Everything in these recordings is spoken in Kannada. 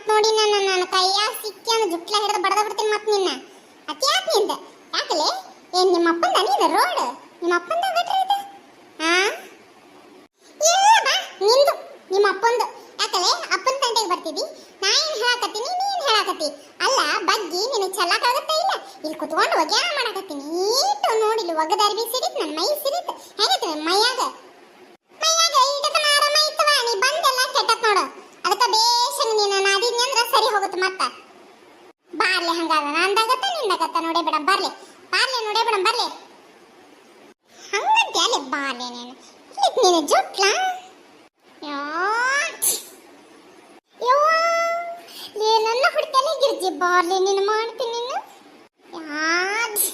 ಮತ್ ನೋಡಿ ನನ್ನ ನನ್ನ ಕೈಯಾಗ ಸಿಕ್ಕಿ ಅಂದ್ರೆ ಜುಟ್ಲ ಹಿಡಿದು ಬಡದ ಬಿಡ್ತೀನಿ ಮತ್ ನಿನ್ನ. ಅತಿ ಯಾಕೆ ನಿಂದ ಯಾಕಲೆ? ಏನ್ ನಿಮ್ಮ ಅಪ್ಪಂದ ನೀದ ರೋಡ್? ನಿಮ್ಮ ಅಪ್ಪಂದ ಗಟ್ರ ಇದು? ಹಾ ಇಲ್ಲ ಬಾ, ನಿಂದು ನಿಮ್ಮ ಅಪ್ಪಂದು ಯಾಕಲೆ? ಅಪ್ಪನ ತಂಟೆಗೆ ಬರ್ತಿದ್ದಿ. ನಾ ಏನ್ ಹೇಳಾಕತ್ತೀನಿ ನೀನ್ ಹೇಳಕತ್ತಿ? ಅಲ್ಲ, ಬಗ್ಗಿ ನಿನಗೆ ಚೆಲ್ಲಕ್ಕಾಗತ್ತಾ ಇಲ್ಲ? ಇಲ್ಲಿ ಕುತ್ಕೊಂಡು ಒಗ್ಯಾನ ಮಾಡಕತ್ತೀನಿ ಈಟು ನೋಡಿ ಇಲ್ಲಿ ಒಗದ ಅರ್ಬಿ ಸಿಡಿತ್ ನನ್ನ ಮೈ ಸಿಡಿತ್ ಹೆಂಗೈತೆ ಮೈಯಾಗ? ಮೈಯಾಗ ಈಟದ ಆರಾಮ ಇತ್ತವ ನೀ ಬಂದೆಲ್ಲ ಕೆಟ್ಟತ್ ನೋಡು ಅದಕ್ಕ ಬೇಷಂಗ್ ನೀನು ನಾದಿದ್ನಿ ಹೋಗುತ್ತೆ ಮತ್ತ. ಬಾರ್ಲೆ ಹಂಗಾದ. ನಂದಾಗತ್ತ ನಿಂದಾಗತ್ತ ನೋಡೇ ಬಿಡಮ್, ಬರ್ಲಿ. ಬಾರ್ಲೆ, ನೋಡೇ ಬಿಡಮ್, ಬರ್ಲಿ. ಹಂಗಂತ ಅಲ್ಲಿ ಬಾರ್ಲೆ ನೀನು. ನೀನು ಜುಟ್ಲ ನನ್ನ ಹುಡ್ತಾನೆ ಗಿರ್ಜಿ ಬಾರ್ಲಿ ನೀನು ಮಾಡ್ತೀನಿ ನೀನು ಯಾದ್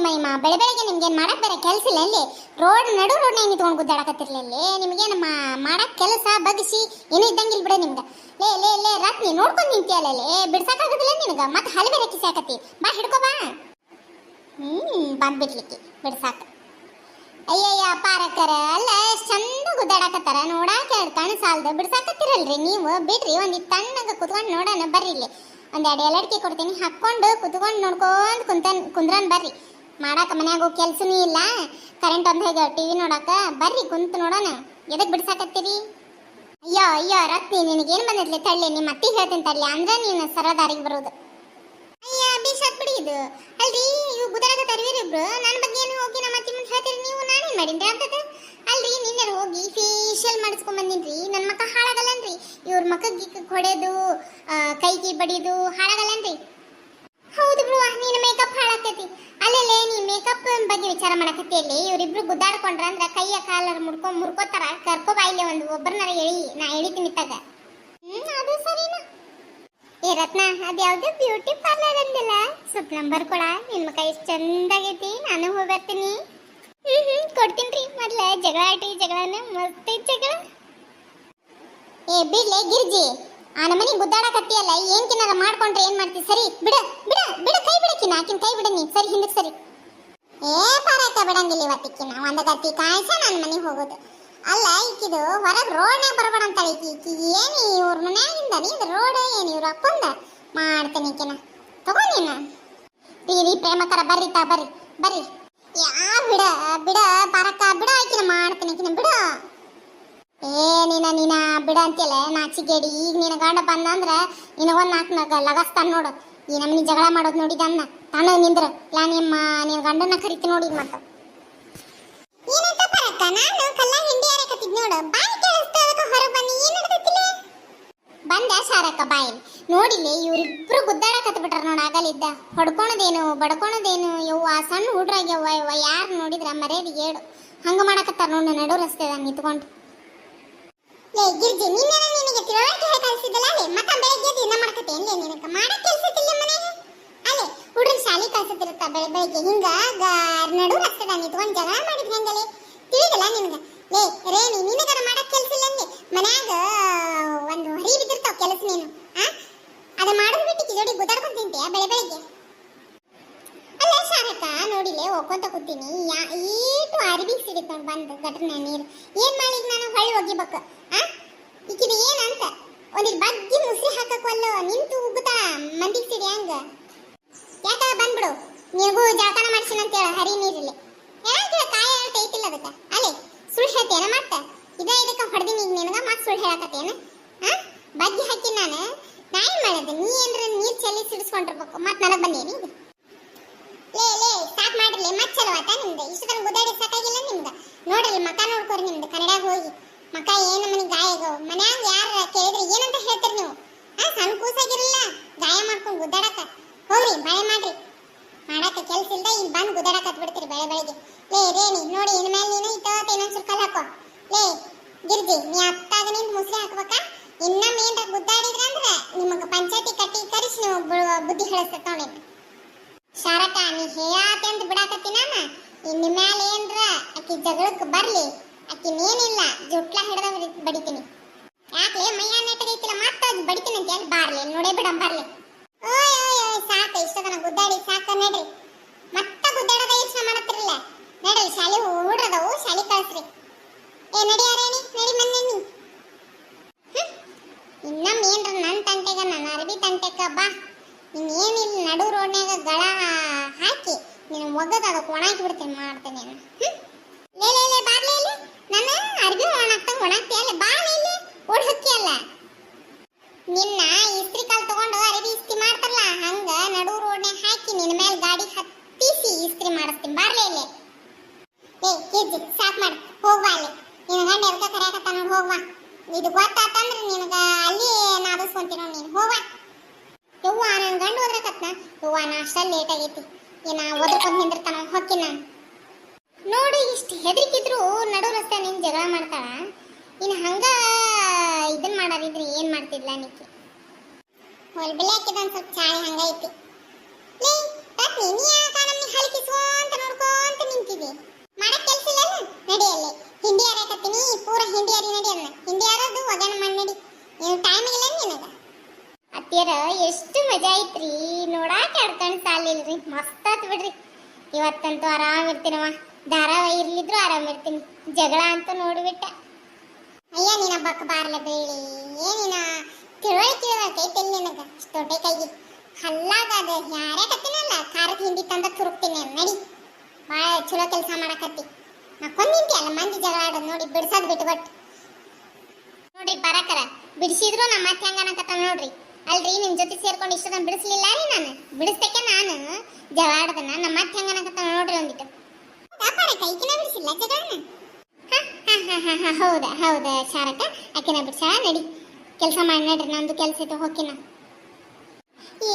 ನಿಮ್ಮ ನಿಮ್ಮ ಬೆಳೆ ಬೆಳಗ್ಗೆ ನಿಮ್ಗೆ ಏನು ಮಾಡಕ್ಕೆ ಬೇರೆ ಕೆಲಸ ಇಲ್ಲ ಇಲ್ಲಿ ರೋಡ್, ನಡು ರೋಡ್ನಾಗ ನಿಂತ್ಕೊಂಡು ಗುದ್ದಾಡಕತ್ತಿರ್ಲಿಲ್ಲ ನಿಮ್ಗೇನು ಮಾಡಕ್ಕೆ ಕೆಲಸ, ಬಗ್ಸಿ, ಏನೂ ಇದ್ದಂಗಿಲ್ಲ ಬಿಡ ನಿಮ್ಗೆ. ಲೇ ಲೇ ಲೇ ರಾತ್ರಿ ನೋಡ್ಕೊಂಡು ನಿಂತಿಯಲ್ಲ ಲೇ ಬಿಡ್ಸಕ್ಕಾಗೋದಿಲ್ಲ ನಿನಗೆ? ಮತ್ತೆ ಹಲಿ ಬೇರೆ ಕಿಸಾಕತಿ ಬಾ, ಹಿಡ್ಕೋ, ಬಾ. ಹ್ಞೂ ಬಂದ್ಬಿಟ್ಲಿಕ್ಕಿ ಬಿಡ್ಸಾಕ. ಅಯ್ಯಯ್ಯ ಪಾರಕ್ಕರ ಅಲ್ಲ ಚಂದ ಗುದ್ದಾಡಕತ್ತಾರ. ನೋಡಾಕ ಎರಡು ಕಣ್ಣು ಸಾಲದು. ಬಿಡ್ಸಾಕತ್ತಿರಲ್ರಿ ನೀವು? ಬಿಡ್ರಿ, ಒಂದು ತಣ್ಣಗೆ ಕುತ್ಕೊಂಡು ನೋಡೋಣ, ಬರ್ರಿ ಇಲ್ಲಿ. ಒಂದೆರಡು ಎಲಡ್ಕಿ ಕೊಡ್ತೀನಿ. ಹಾಕ್ಕೊಂಡು ಕುತ್ಕೊಂಡು ನೋಡ್ಕೊಂಡು ಕುಂತ ಕುಂದ್ರನ್ ಬರ್ರಿ. ಮಾಡಾಕ ಮನ್ಯಾಗ ಕೆಲ್ಸನೂ ಇಲ್ಲ. ಕರೆಂಟ್ ಒಂದು ಹೇಗೆ ಟಿವಿ ನೋಡಾಕ. ಬರ್ರಿ, ಕುಂತು ನೋಡೋಣ. ಎದಕ್ಕೆ ಬಿಡ್ಸಾಕತ್ತೀರಿ? ಅಯ್ಯೋ ಅಯ್ಯೋ, ರತ್ನಿ, ನಿನಗೇನು ಬಂದಿದ್ಲಿ ತಳ್ಳಿ ನಿಮ್ಮ ಅತ್ತಿ ಹೇಳ್ತೀನಿ ತಳ್ಳಿ ಅಂದ್ರೆ ನೀನು ಸರದಾರಿಗೆ ಬರೋದು. ಅಯ್ಯ ಬೇಷಾತ್ ಬಿಡಿ ಇದು. ಅಲ್ರಿ, ಇವು ಗುದರಾಗ ಇಬ್ರು. ನನ್ನ ಬಗ್ಗೆ ಏನು ಹೋಗಿ ನಮ್ಮ ಅತ್ತಿ ಮುಂದೆ ಹೇಳ್ತೀರಿ ನೀವು? ನಾನೇನು ಮಾಡೀನಿ ಅಂತದ ಅಲ್ರಿ ನಿನ್ನೆ ಹೋಗಿ ಫೇಶಿಯಲ್ ಮಾಡಿಸ್ಕೊಂಡ್ ಬಂದಿನ್ರಿ. ನನ್ನ ಮಕ್ಕ ಹಾಳಾಗಲ್ಲನ್ರಿ. ಇವ್ರ ಮಕ್ಕ ಗಿಕ್ಕ ಹೊಡೆದು ಕೈಗೆ ಬಡಿದು ಹಾಳಾಗಲ್ಲನ್ರಿ. ಹೌದು ಬ್ರೋ ನೀನು ಮೇಕಪ್ ಹಾಳಾಕತಿ ಅಲ್ಲಲ್ಲೇ ನೀ ಮೇಕಪ್ ಬಗ್ಗೆ ವಿಚಾರ ಮಾಡಕತ್ತಿ ಅಲ್ಲಿ. ಇವರಿಬ್ರು ಗುದ್ದಾಡ್ಕೊಂಡ್ರ ಅಂದ್ರ ಕೈಯ ಕಾಲರ್ ಮುಡ್ಕೊ ಮುರ್ಕೋತಾರ. ಕರ್ಕೋ ಬಾಯಿಲೆ ಒಂದು ಒಬ್ಬರನ್ನ ಎಳಿ. ನಾ ಎಳಿತೀನಿ ತಗ. ಹ್ಮ್, ಅದು ಸರಿನಾ. ಏ ರತ್ನ ಅದ್ಯಾವ್ದು ಬ್ಯೂಟಿ ಪಾರ್ಲರ್ ಅಂದಿಲ್ಲ. ಸ್ವಲ್ಪ ನಂಬರ್ ಕೊಡ. ನಿನ್ ಮಕ ಎಷ್ಟು ಚಂದಾಗೈತಿ ನಾನು ಹೋಗಿ ಬರ್ತೀನಿ ಹ್ಮ್ ಹ್ಮ್, ಕೊಡ್ತೀನಿ ಮೊದ್ಲ ಜಗಳ ಆಟಿ ಜಗಳನ ಮತ್ತೆ ಜಗಳ. ಏ, ಬಿಡ್ಲೆ, ಗಿರ್ಜಿ. ಆ ನಮ್ಮನಿ ಗುದ್ದಾಡಕತ್ತಿಯಲ್ಲ ಏನ್ ಕಿನಾರ ಮಾಡ್ಕೊಂಡ್ರೆ ಏನ್ ಮಾಡ್ತಿ? ಸರಿ, ಬಿಡ ಬಿಡ ಬಿಡ, ಕೈ ಬಿಡಕಿನ ಆಕಿನ ಕೈ ಬಿಡ ನೀ. ಸರಿ, ಹಿಂದಕ್ಕೆ ಸರಿ. ಏ, ಪಾರಾಯ್ತ ಬಿಡಂಗಿಲ್ಲ ಇವತ್ತಿಕ್ಕಿನ ಒಂದ ಗತಿ ಕಾಯ್ಸ ನನ್ನ ಮನೆಗೆ ಹೋಗೋದು. ಅಲ್ಲ, ಈಕಿದು ಹೊರಗೆ ರೋಡ್ನೇ ಬರಬೇಡ ಅಂತ ಈಕಿ. ಈಕಿ ಏನು ಇವ್ರ ಮನ್ಯಾಗಿಂದ ನೀದು ರೋಡ್ ಏನು ಇವ್ರ ಅಪ್ಪಂದ? ಮಾಡ್ತೀನಿ ಈಕಿನ. ತಗೋ ನೀನು. ರೀ ಪ್ರೇಮಕರ ಬರ್ರಿ ಬರ್ರಿ ಬರ್ರಿ. ಯಾ, ಬಿಡ ಬಿಡ ಈಕಿನ ಮಾಡ್ತೀನಿ ಈಕಿನ ಬಿಡ ಏ ನೀನ ನೀನ ಬಿಡ ಅಂತಿಯಲ್ಲ ನಾಚಿಗೇಡಿ ಈಗ ನಿನ್ನ ಗಂಡ ಬಂದಂದ್ರೆ ನಿನಗೊಂದು ನಾಲ್ಕು ನಗ ಲಗಸ್ತಾನ ನೋಡು. ಈ ನಮ್ಮನಿ ಜಗಳ ಮಾಡೋದು ನೋಡಿದ ಅನ್ನ ತಾನ ನಿಂದ್ರ. ಇಲ್ಲ ನಿಮ್ಮ ನಿನ್ನ ಗಂಡನ ಕರಿತಿ ನೋಡಿ ಮತ್ತೆ. ಏನಂತ ಪರಕ್ಕ ನಾನು ಕಲ್ಲ ಹಿಂಡಿ ನೋಡು. ಬಾಯಿ ಕೇಳಿಸ್ತಾ ಅದಕ್ಕೆ ಹೊರಗೆ ಬನ್ನಿ. ಏನು ಬಂದ ಶಾರಕ್ಕ ಬಾಯಿ. ನೋಡಿಲಿ ಇವ್ರಿಬ್ರು ಗುದ್ದಾಡಕತ್ ಬಿಟ್ರ ನೋಡ ಆಗಲಿದ್ದ ಹೊಡ್ಕೊಳದೇನು ಬಡ್ಕೊಳದೇನು ಯವ್ವ ಸಣ್ಣ ಹುಡ್ರಾಗ್ಯವ್ವ ಯವ್ವ. ಯಾರು ನೋಡಿದ್ರ ಮರ್ಯಾದಿ ಏಡು ಹಂಗ ಮಾಡಕತ್ತಾರ ನೋಡಿ ನಡು ರಸ್ತೆದಾಗ ನಿಂತ್ಕೊಂಡು. ಲೇ, ಗಿರ್ಜಿ, ನಿನ್ನೆ ನಿನಗೆ ತಿಳುವಳಿಕೆ ಹೇಳಿ ಕಳಿಸಿದ್ದಲ್ಲ ಅಲ್ಲೇ ಮತ್ತ ದಿನ ಮಾಡ್ಕತ್ತೆ ಏನ್ಲೇ ನಿನಗೆ ಕೆಲಸ ಇಲ್ಲ ಮನೆಗೆ ಅಲ್ಲೇ ಹುಡುಗರು ಶಾಲೆ ಕಳ್ಸತ್ತಿರುತ್ತ ಬೆಳೆ, ಬೆಳಗ್ಗೆ? ಹಿಂಗ ನಡು ರಸ್ತೆದಾಗ ನಿಂತ್ಕೊಂಡು ಜಗಳ ಮಾಡಿದ್ ಹೆಂಗಲೇ ತಿಳಿದಲ್ಲ ಲೇ ನಿನಗರ ಮಾಡಕ್ ಕೆಲಸ ಇಲ್ಲ ಅಂದೆ. ಮನ್ಯಾಗ, ಒಂದು ಹರಿ ಬಿದ್ದಿರ್ತಾವ ಕೆಲಸ ನೀನು, ಆ? ಅದ ಮಾಡೋದು ಬಿಟ್ಟು ಜೋಡಿ ಗುದ್ದಾಡ್ಕೊಂಡ್ ತಿಂತೀಯ ಬೆಳೆ ಬೆಳಗ್ಗೆ? ಶಾರಕ ನೋಡಿಲೆ ಹೋಗ್ಕೊಂತ ಕೂತೀನಿ. ಈಟು ಅರಿವಿ ಸಿಡಿತ್ ಬಂದು ಗಟ್ರನ ನೀರು. ಏನ್ ಮಾಡಿದ್ ನಾನು? ಹೊಳ್ಳಿ ಒಗಿಬೇಕು ಆ? ಈಕಿದ ಏನಂತ? ಒಂದಿಲ್ ಬಗ್ಗಿ ಮುಸ್ರಿ ಹಾಕಕ್ವಲ್ಲ ನಿಂತು ಉಗ್ಗುತ್ತಾ ಮಂದಿಗೆ ಸಿಡಿ ಹಂಗ. ಯಾಕ ಬಂದ್ಬಿಡು? ನಿನಗೂ ಜಾತನ ಮಾಡ್ಸಿನ ಅಂತೇಳ ಹರಿ ನೀರಲ್ಲಿ. ಯಾಕೆ ಕಾಯ ಅಂತ ಐತಿಲ್ಲ ಅದಕ್ಕ? ಅಲ್ಲೇ ಸುಳ್ಳು ಹೇಳ್ತೇನ ಮತ್ತ ಇದ ಇದಕ್ಕೆ ಹೊಡೆದಿನಿ ಈಗ ನಿನಗ, ಮತ್ತೆ ಸುಳ್ಳು ಹೇಳಕತ್ತೇನ ಆ? ಬಗ್ಗಿ ಹಾಕಿ ನಾನು? ನಾ ಏನ್ ಮಾಡಿದೆ? ನೀ ಏನ್ರ ನೀರ್ ಚೆಲ್ಲಿ ಸಿಡಿಸ್ಕೊಂಡಿರ್ಬೇಕು ಮತ್ತೆ ನನಗೆ ಬಂದೇನಿ ಸ್ಟಾರ್ಟ್ ಮಾಡ್ರಿ ಮತ್ತೆ ಚಲೋ ಆತ ನಿಮ್ದು. ಇಷ್ಟು ತನಕ ಗುದ್ದಾಡಿ ಸಾಕಾಗಿಲ್ಲ ನಿಮ್ದು? ನೋಡ್ರಿ ಮಕ ನೋಡ್ಕೊರಿ ನಿಮ್ದು, ಕನ್ನಡಾಗ ಹೋಗಿ. ಮಕ ಏನು ಮನೆ ಗಾಯ ಆಗವು ಮನ್ಯಾಗ ಯಾರ ಕೇಳಿದ್ರೆ, ಏನಂತ ಹೇಳ್ತೀರಿ ನೀವು? ಆ, ಸಣ್ಣ ಕೂಸಾಗಿರಲ್ಲ, ಗಾಯ ಮಾಡ್ಕೊಂಡು ಗುದ್ದಾಡಕ. ಹೋಗ್ರಿ ಬಳೆ ಮಾಡ್ರಿ. ಮಾಡಾಕ ಕೆಲ್ಸ ಇಲ್ದ ಇಲ್ಲಿ ಬಂದು ಗುದ್ದಾಡಕ ಬಿಡ್ತೀರಿ ಬೆಳೆ ಬೆಳಿಗ್ಗೆ. ಲೇ, ರೇಣಿ, ನೋಡಿ, ಇನ್ಮೇಲೆ ನೀನು ಇತ್ತ ಇನ್ನೊಂದ್ ಕಲ್ ಹಾಕೋ ಲೇ ಗಿರ್ಜಿ ನೀ ಅತ್ತಾಗ ನಿಂತು ಮುಸ್ಲಿ ಹಾಕ್ಬೇಕಾ ಇನ್ನೊಮ್ಮೆ ಏನ್ರ ಗುದ್ದಾಡಿದ್ರ ಅಂದ್ರ ನಿಮಗ ಪಂಚಾಯತಿ ಕಟ್ಟಿ ಕರೆಸಿ ನೀವು ಬು- ಬುದ್ಧಿ ಹೇಳಿಸ್ತೇವೆ ನೋಡಿ ಶಾರಕ ನೀ ಹೇಳಾತೆ ಅಂತ ಬಿಡಾಕತ್ತಿ ನಾನ ಇನ್ ಮ್ಯಾಲ ಏನ್ರ ಆಕಿ ಜಗಳಕ್ಕೆ ಬರ್ಲಿ. ಆಕಿನೇನಿಲ್ಲ ಜುಟ್ಲ ಹಿಡ್ದ ಬಡಿ- ಬಡಿತೀನಿ. ಯಾಕೆ ಮೈಯ ನೆಟ್ಟಗೈತಿಲ್ಲ ಮತ್ತೆ ಅದು ಬಡಿತೀನಿ ಅಂತ ಹೇಳಿ ಬಾರ್ಲಿ, ನೋಡೇ ಬಿಡ ಬರ್ಲಿ. ಓಯ್ ಓಯ್ ಓಯ್, ಸಾಕ ಇಷ್ಟದನ ಗುದ್ದಾಡಿ, ಸಾಕ, ನಡ್ರಿ. ಮತ್ತ ಗುದ್ದಾಡದ ಯೋಚನೆ ಮಾಡತ್ತಿರಲ್ಲ ನಡ್ರಿ, ಶಾಲೆ ಹುಡ್ರದವು ಶಾಲೆ ಕಳ್ಸ್ರಿ. ಏ, ನಡಿ ಅರೇಣಿ ನಡಿ ಮನ್ನೆ ನೀ. ಇನ್ನೊಮ್ಮೆ ನನ್ನ ತಂಟೆಗ ನನ್ನ ಅರಬಿ ತಂಟೆಕ ಬಾ. ನೀನು ನಡು ರೋಡ್ನ್ಯಾಗ ಗಳ ಹಾಕಿ, ನಿನ್ನ ಒಗದ ಅದಕ್ಕೆ ಒಣಾಕಿ ಬಿಡ್ತೀನಿ, ಮಾಡ್ತೇನೆ ನಾನು. ಹ್ಮ್? ಲೇ ಬಾರ್ಲೇ ಇಲ್ಲಿ. ನನ್ನ ಅರ್ಬಿ ಒಣಾಕ್ತಿ ಅಲ್ಲ? ಬಾ ಇಲ್ಲಿ. ಓಡ್ ಅಲ್ಲ. ನಿನ್ನ ಇಸ್ತ್ರಿ ಕಾಲ್ ತಗೊಂಡು ಇಸ್ತ್ರಿ ಮಾಡ್ತಾರಲ್ಲ, ಹಂಗ ನಡು ರೋಡ್ನ್ಯಾಗ ಹಾಕಿ ನಿನ್ನ ಮೇಲೆ ಗಾಡಿ ಹತ್ತಿಸಿ ಇಸ್ತ್ರಿ ಮಾಡಿಸ್ತೀನಿ. ಬಾರ್ಲೇ ಇಲ್ಲಿ. ಏ ಕೆಜ್ಜಿ, ಸಾಕ್ ಮಾಡಿ. ಹೋಗ್ವಾ ಅಲ್ಲಿ ಗಂಡ ಎಲ್ಕ ಹೋಗ್ವಾ ಇದು ಗೊತ್ತಾತಂದ್ರೆ ನಿನಗ ಅಲ್ಲಿ ನಾದಿಸ್ಕೊಂತೀನಿ ನೋಡಿ ನೀನು. ಹೋಗ್ವಾ ಯವ್ವ ನನ್ನ ಗಂಡ ಹೋದ್ರಕತ್ನ? ಯವ್ವ ನಾ ಲೇಟ್ ಆಗೈತಿ. ಏನ ಓದ್ಕೊಂಡ್ ನಿಂದಿರ್ತಾನ ನಾನು ನೋಡು, ಇಷ್ಟು ಹೆದರಿಕಿದ್ರು ನಡು ರಸ್ತೆ ನಿನ್ ಜಗಳ ಮಾಡ್ತಾಳ. ಇನ್ನು ಹಂಗ ಇದನ್ ಮಾಡಾರಿದ್ರೆ ಏನ್ ಮಾಡ್ತಿದ್ಲ ನಿಕ್ಕಿ ಹೊಲ್ ಬೆಲೆ ಹಾಕಿದ ಒಂದ್ ಸ್ವಲ್ಪ ಚಾಳಿ ಹಂಗ ಐತಿ. ಲೇ ರತ್ನಿ ನೀ ಯಾಕ ನಮ್ನಿ ಹಲಿಕಿಸ್ಕೊಂತ ನೋಡ್ಕೊಂತ ನಿಂತಿದಿ ಮಾಡಕ್ ಕೆಲ್ಸ ಇಲ್ಲ ನಡಿಯಲ್ಲಿ ಹಿಂಡಿ ಯಾರಕತ್ತೀನಿ ಪೂರ ಹಿಂಡಿ ಯಾರಿ ನಡಿ ಅನ್ನ ಹಿಂಡಿ ಯಾರದು? ಒಗನ ಮಾಡಿ ನಡಿ. ನೀವು ಟೈಮ್ ಇಲ್ಲ ನಿನಗ? ಅತ್ತಿಯರ, ಎಷ್ಟು ಮಜಾ ಐತ್ರಿ. ನೋಡಾಕ ಆಡ್ಕೊಂಡ್ ಸಾಲಿಲ್ರಿ. ಮಸ್ತ್ ಬಿಡ್ರಿ. ಇವತ್ತಂತೂ ಆರಾಮ್ ಇರ್ತೀನವ ಧಾರಾವಾಹಿ ಇರ್ಲಿದ್ರು ಆರಾಮ ಇರ್ತೀನಿ. ಜಗಳ ಅಂತ ನೋಡ್ಬಿಟ್ಟೆ. ಅಯ್ಯ ನಿನ್ನ ಬಕ್ ಬಾರ್ಲ ಬೇಳಿ ಏನಿನ ತಿಳುವಳಿಕೆ ಇರತೈತಿ ನಿನಗ. ದೊಡ್ಡ ಕೈಗೆ. ಹಲ್ಲಾಗ ಯಾರೇ ಕತ್ತಿನಲ್ಲ ಖಾರದ ಹಿಂಡಿ ತಂದ ತುರುಕ್ತೀನಿ ನಡಿ. ಭಾಳ ಚಲೋ ಕೆಲಸ ಮಾಡಕತ್ತಿ. ನಾ ನಿಂತಿಯಲ್ಲ ಮಂದಿ ಜಗಳ ಆಡೋದು ನೋಡಿ ಬಿಡ್ಸೋದ್ ಬಿಟ್ಬಿಟ್ಟು ನೋಡ್ರಿ ಬರಕರ ಬಿಡಿಸಿದ್ರು ನಮ್ಮ ಮತ್ತೆ ಹೆಂಗನಕತ್ತ ನೋಡ್ರಿ. ಅಲ್ರಿ, ನಿಮ್ ಜೊತೆ ಸೇರ್ಕೊಂಡು ಇಷ್ಟೊಂದು ಬಿಡಿಸ್ಲಿಲ್ಲ ರೀ ನಾನು? ಬಿಡಿಸ್ತಕ್ಕೆ ನಾನು? ಜಗಳ ಆಡದನ್ನ ನಮ್ಮ ಮತ್ತೆ ಹೆಂಗನಕತ್ತ ನೋಡ್ರಿ ಒಂದಿಟ್ಟು. ವ್ಯಾಪಾರ ಕೈಕಿನ ಬಿಡಿಸಿಲ್ಲ ಜಗಳನ? ಹೌದಾ ಹೌದಾ ಶಾರಕ ಆಕಿನ ಬಿಡ್ಸಾಳ ನಡಿ. ಕೆಲಸ ಮಾಡಿ, ನಡ್ರಿ, ನಂದು ಕೆಲಸ ಇತ್ತು ಹೋಕಿನ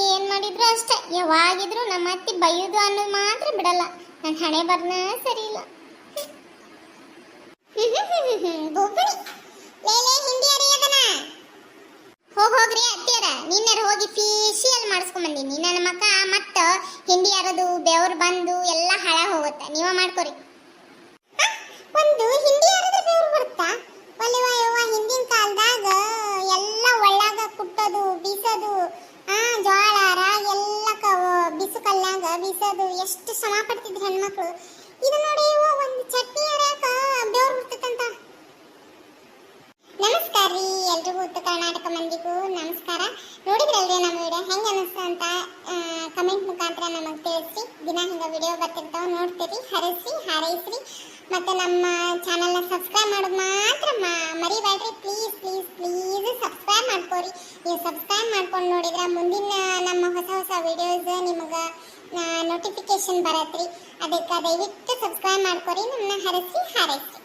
ಏನ್ ಮಾಡಿದ್ರು ಅಷ್ಟೇ, ಯಾವಾಗಿದ್ರು ನಮ್ಮ ಅತ್ತಿ ಬೈಯುದು ಅನ್ನೋದು ಮಾತ್ರ ಬಿಡಲ್ಲ. ನನ್ನ ಹಣೆ ಬರ್ನ ಸರಿ ಇಲ್ಲ ಹಿಂದಿ ಹೋಗ್ರಿ ಅತ್ತಿಯರ. ನಿನ್ನೆರ ಹೋಗಿ ಫೇಶಿಯಲ್ ಮಾಡಿಸ್ಕೊಂಡ್ ಬಂದೀನಿ. ನನ್ನ ಮಕ್ಕ ಮತ್ತ ಹಿಂಡಿ ಅರದು ಬೆವ್ರು ಬಂದು ಹೋಗುತ್ತೆ ನೀವ ಮಾಡ್ಕೊರಿ ಹ? ಒಂದು ಹಿಂಡಿ ಅರದು ಬೆವ್ರು ಬರುತ್ತಾ ಒಲಿವ ಯವ್ವ ಹಿಂದಿನ ಕಾಲದಾಗ ಎಲ್ಲ ಒಳ್ಳಾಗ ಕುಟ್ಟೋದು ಬೀಸೋದು ಆ ಜೋಳ ರಾಗಿ ಎಲ್ಲ ಕ ಬಿಸು ಕಲ್ಲಾಗ ಬೀಸೋದು ಎಷ್ಟು ಶ್ರಮ ಪಡ್ತಿದ್ರು ಹೆಣ್ಮಕ್ಳು ಇದು ನೋಡಿ ಯವ್ವ ಒಂದು ಚಟ್ನಿ ಅರ್ಯಾಕ ಬೆವ್ರು ಬರ್ತದಂತ ನಮಸ್ಕಾರ ಉತ್ತರ ಕರ್ನಾಟಕ ಮಂದಿಗೂ ನಮಸ್ಕಾರ. ನೋಡಿದ್ರಲ್ರಿ ನಮ್ಮ ವಿಡಿಯೋ? ಹೆಂಗೆ ಅನಿಸ್ತು ಅಂತ ಕಮೆಂಟ್ ಮುಖಾಂತರ ನಮಗೆ ತಿಳಿಸಿ. ದಿನ ಹಿಂಗೆ ವಿಡಿಯೋ ಬರ್ತಿರ್ತಾವೆ, ನೋಡ್ತೀರಿ ಹರಸಿ ಹಾರೈಸ್ರಿ. ಮತ್ತು ನಮ್ಮ ಚಾನಲ್ನ ಸಬ್ಸ್ಕ್ರೈಬ್ ಮಾಡೋದು ಮಾತ್ರ ಮರಿಬೇಡ್ರಿ ಪ್ಲೀಸ್ ಪ್ಲೀಸ್ ಪ್ಲೀಸ್ ಸಬ್ಸ್ಕ್ರೈಬ್ ಮಾಡ್ಕೋರಿ. ನೀವು ಸಬ್ಸ್ಕ್ರೈಬ್ ಮಾಡ್ಕೊಂಡು ನೋಡಿದ್ರೆ ಮುಂದಿನ ನಮ್ಮ ಹೊಸ ಹೊಸ ವಿಡಿಯೋಸ್ ನಿಮಗೆ ನೋಟಿಫಿಕೇಶನ್ ಬರತ್ರಿ. ಅದಕ್ಕೆ ದಯವಿಟ್ಟು ಸಬ್ಸ್ಕ್ರೈಬ್ ಮಾಡ್ಕೊರಿ ನಮ್ಮನ್ನ ಹರಸಿ ಹಾರೈಸಿ